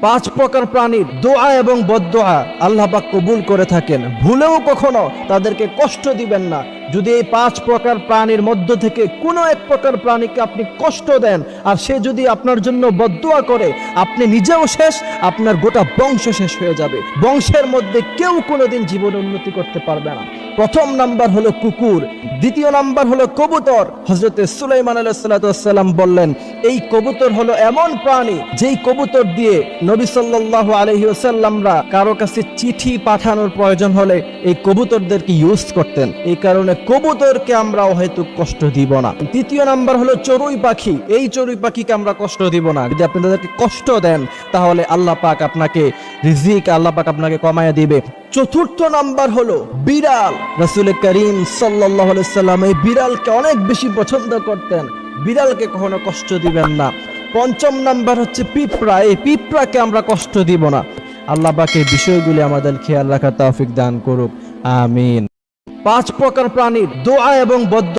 পাঁচ প্রকার প্রাণীর দোয়া এবং বদোয়া আল্লাহ পাক কবুল করে থাকেন। ভুলেও কখনো তাদেরকে কষ্ট দিবেন না। যদি এই পাঁচ প্রকার প্রাণীর মধ্য থেকে কোনো এক প্রকার প্রাণীকে আপনি কষ্ট দেন, আর সে যদি আপনার জন্য বদোয়া করে, আপনি নিজেও শেষ, আপনার গোটা বংশ শেষ হয়ে যাবে। বংশের মধ্যে কেউ কোনোদিন জীবন উন্নতি করতে পারবে না। প্রথম নাম্বার হলো কুকুর, দ্বিতীয় নাম্বার হলো কবুতর। হজরতে সুলাইমান আলাইসাল্লাম বললেন, এই কবুতর হলো এমন প্রাণী যেই কবুতর দিয়ে নবী সাল্লাহ আলহি ওসাল্লামরা কারও কাছে চিঠি পাঠানোর প্রয়োজন হলে এই কবুতরদেরকে ইউজ করতেন। এই কারণে কবুতরকে আমরা হয়তো কষ্ট দিব না। তৃতীয় নাম্বার হলো চড়ুই পাখি, এই চড়ুই পাখিকে আমরা কষ্ট দিব না। যদি আপনি তাদেরকে কষ্ট দেন, তাহলে আল্লাহ পাক আপনাকে রিজিক, আল্লাহ পাক আপনাকে কমায় দিবে। চতুর্থ নাম্বার হলো বিড়াল। রসুল করিম সাল্লাম এই বিড়ালকে অনেক বেশি পছন্দ করতেন। বিড়ালকে কখনো কষ্ট দিবেন না। পঞ্চম নাম্বার হচ্ছে পিঁপড়া। এই পিঁপড়াকে আমরা কষ্ট দিব না। আল্লাহ পাক বিষয়গুলি আমাদের খেয়াল রাখার তৌফিক দান করুক। আমিন। পাঁচ প্রকার প্রাণীর দোয়া এবং বদ্ধ